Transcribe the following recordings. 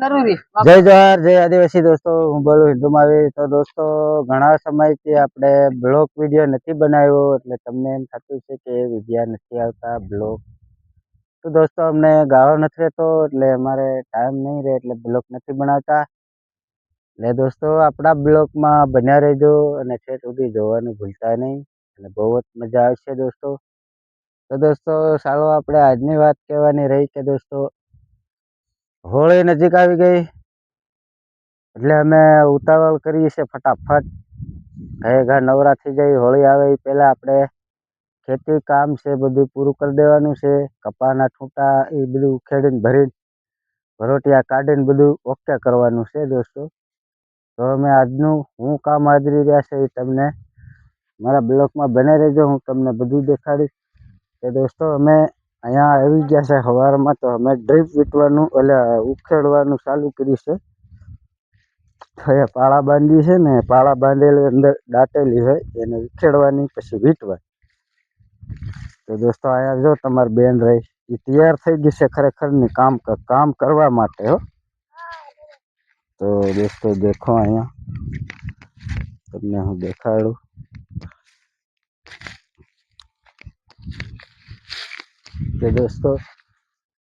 જય જવાહર, જય આદિવાસી દોસ્તો, હું બોલું હિન્દુ માવી તો દોસ્તો, ઘણા સમયથી આપણે બ્લોગ વીડિયો નથી બનાવ્યો, એટલે તમને એમ થતું છે કે વિદ્યા નથી આવતા બ્લોગ. તો દોસ્તો, અમને ગાળો નથી રહેતો, એટલે અમારે ટાઈમ નહીં રહે, એટલે બ્લોગ નથી બનાવતા. એટલે દોસ્તો, આપણા બ્લોગમાં બન્યા રહેજો, અને છેક સુધી જોવાનું ભૂલતા નહીં, અને બહુ જ મજા આવશે દોસ્તો. તો દોસ્તો ચાલો આપણે આજની વાત કહેવાની રહી કે દોસ્તો હોળી નજીક આવી ગઈ. એટલે અમે ઉતાવળ કરીએ છીએ ફટાફટ. ઘરે ઘર નવરા થઈ જાય, હોળી આવે એ પહેલાં આપણે ખેતી કામ છે, બધું પૂરું કરી દેવાનું છે. કપાના ઠૂંટા એ બધું ઉખેડીને ભરીને, ભરોટિયા કાઢીને બધું ઓકે કરવાનું છે દોસ્તો. તો અમે આજનું હું કામ આદરી રહ્યા છે એ તમને મારા બ્લોકમાં બને રહેજો, હું તમને બધું દેખાડીશ. કે દોસ્તો, અમે અહીંયા આવી ગયા છે સવારમાં તો અમે ડ્રીપ વીટવાનું, એટલે ઉખેડવાનું ચાલુ કર્યું છે. હવે પાળા બાંધી છે ને, પાળા બાંધેલી અંદર દાટેલી હોય એને ઉખેડવાની પછી વીંટવાની તો દોસ્તો અહીંયા જો તમારી બેન રહી, એ તૈયાર થઈ ગઈ છે ખરેખર ને કામ કામ કરવા માટે, હો. તો દોસ્તો દેખો અહીંયા. તમને હું દેખાડું. કે દોસ્તો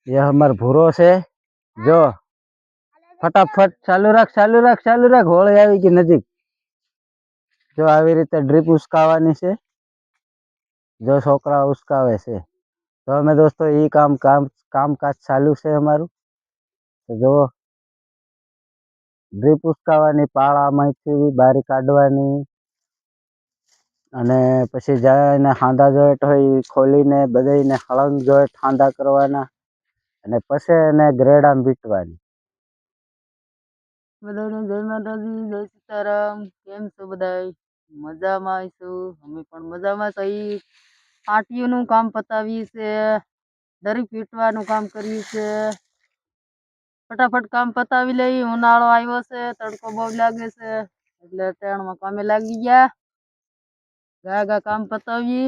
ये हमार ભૂરો છે જો ફટાફટ ચાલુ રાખ ચાલુ રાખ ચાલુ રાખ હોળી આવી ગઈ નજીક જો આવી રીતે ડ્રીપ ઉસકાવાની છે જો છોકરા ઉસકાવે છે તો અમે દોસ્તો એ કામ કામ કામકાજ ચાલુ છે અમારું તો જુઓ ડ્રીપ ઉસકાવાની પાળામાંથી બારી કાઢવાની અને પછી જઈને હાંધા જોઈટ હોય એ ખોલીને બધાને હળંગ જોઈટ હાંધા કરવાના અને પછી એને ગ્રેડામ વીટવાની બધાને જય માતાજી, જય સીતારામ. કેમ છો બધા મજામાં આવીશું અમે પણ મજામાં થઈ પાટીઓનું કામ પતાવી છે દરેક પીટવાનું કામ કર્યું છે ફટાફટ કામ પતાવી લઈ. ઉનાળો આવ્યો છે, તડકો બહુ લાગે છે. એટલે ટ્રેનમાં કામે લાગી ગયા. ગા ગા કામ પતાવી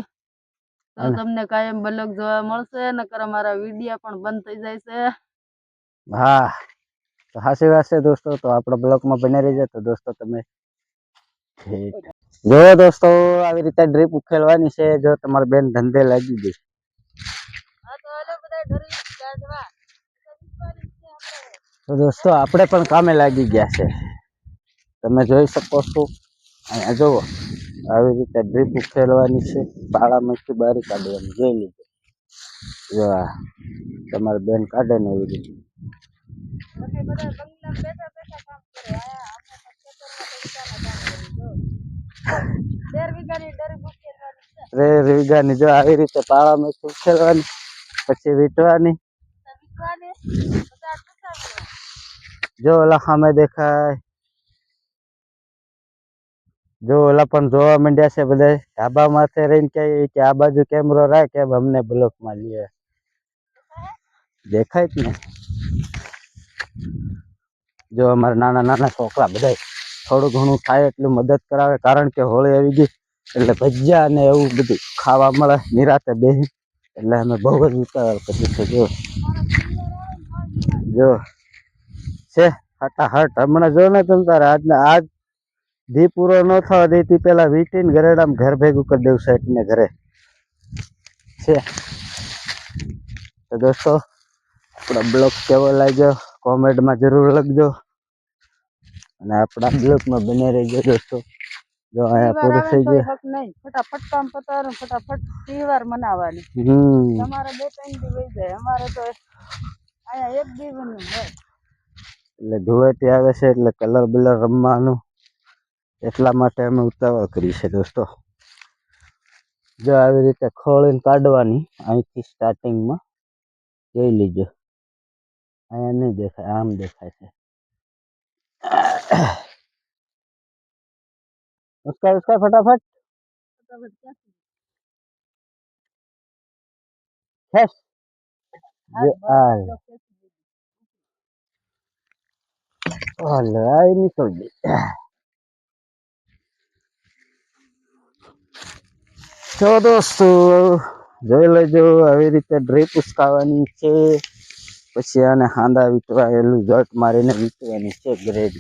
તો તમને કાયમ બ્લોગ જોવા મળશે નકર અમારા વિડિયા પણ બંધ થઈ જાય છે. હા. તો હાસી વાત છે દોસ્તો તો આપણા બ્લોકમાં બને રહેજો. તો દોસ્તો તમે જો દોસ્તો આવી રીતે ડ્રીપ ઉખેલવાની છે જો તમારી બેન ધંધે લાગી ગઈ. તો દોસ્તો આપણે પણ કામે લાગી ગયા છે. તમે જોઈ શકો છો. અહીંયા જુઓ. આવી રીતે ડ્રીપ ઉખેડવાની છે. પાળામાંથી બારી કાઢવાની જોઈ લીધું. જો આ તમારી બેન કાઢે ને એવી રીતે. જો વીઘાની આવી રીતે પાળામાંથી ઉખેડવાની પછી વીંટવાની. જો ઓલા સામે દેખાય. જો ઓલા પણ જોવા માંડ્યા છે બધા, ધાબા માથે રહીને કે કે આ બાજુ કેમેરો રાખ કે અમને બ્લોકમાં લઈએ દેખાય જ ને. જો અમારા નાના નાના છોકરા બધા થોડું ઘણું થાય એટલું મદદ કરાવે, કારણ કે હોળી આવી ગઈ એટલે ભજીયા ને એવું બધું ખાવા મળે, નિરાતે બેસી એટલે અમે બહુ જ ઉતાવળ કરી છે, જો. જો. છે હટાહટ હમણાં જો ને તમ તારે આજના આજ ધી પૂરો ન થવા દેતી પેલા વીટીને ઘરેડામ ઘર ભેગું કરી દેવું સાઈડ ને ઘરે. છે. તો દોસ્તો આપણા બ્લોગ કેવો લાગ્યો? કોમેન્ટમાં જરૂર લખજો. અને આપણા બ્લોગમાં બને રહેજો દોસ્તો. જો અહીંયા પૂરું થઈ ગયું. ફટાફટ કામ પતાવવાનું ફટાફટ તહેવાર મનાવવાની. હમ. તમારે બે ત્રણ દી વહી જાય. અમારે તો અહીંયા એક દિવસનું હોય. એટલે ધૂળેટી આવે છે એટલે કલર બલર રમવાનું. એટલા માટે અમે ઉતાવળ કરી છે દોસ્તો. જો આવી રીતે ખોળીને કાઢવાની, અહીંથી સ્ટાર્ટિંગમાં જોઈ લીજો. અહીંયા નહીં દેખાય, આમ દેખાય છે. ઉસકા ઉસકા ફટાફટ. ફટાફટ ક્યાંથી? ખેસ હાથ જો બહાર આ કાઢો, ખેંચી દીધું. ઓલે આઈ નીકળ ગઈ તો દોસ્તો, જોઈ લેજો, આવી રીતે ડ્રીપ ઉસકાવાની છે. પછી આને હાંદા વીટવા એલું જટ મારીને વીટવાની છે ગ્રેડ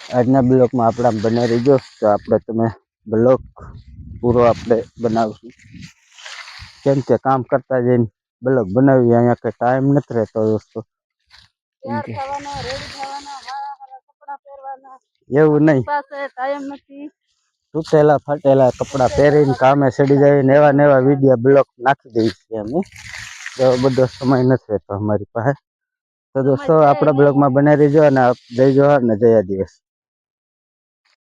આજના બ્લોકમાં આપણા બને રહીજો તો આપણે તમે બ્લોક પૂરો આપણે બનાવશું. કેમ કે કામ કરતા જઈને બ્લોક બનાવીએ, અહીંયા કંઈ ટાઈમ નથી રહેતો દોસ્તો. થવાના. એવું નહીં. તૂટેલા ફાટેલા કપડાં પહેરીને કામે ચડી જાય ને એવા ને એવા વીડિયો બ્લોક નાખી દઈએ છીએ અમે. એવો બધો સમય નથી રહેતો અમારી પાસે. તો દોસ્તો આપણા બ્લોગમાં બને રહેજો અને આપ જય જોહાર ને જય દિવસ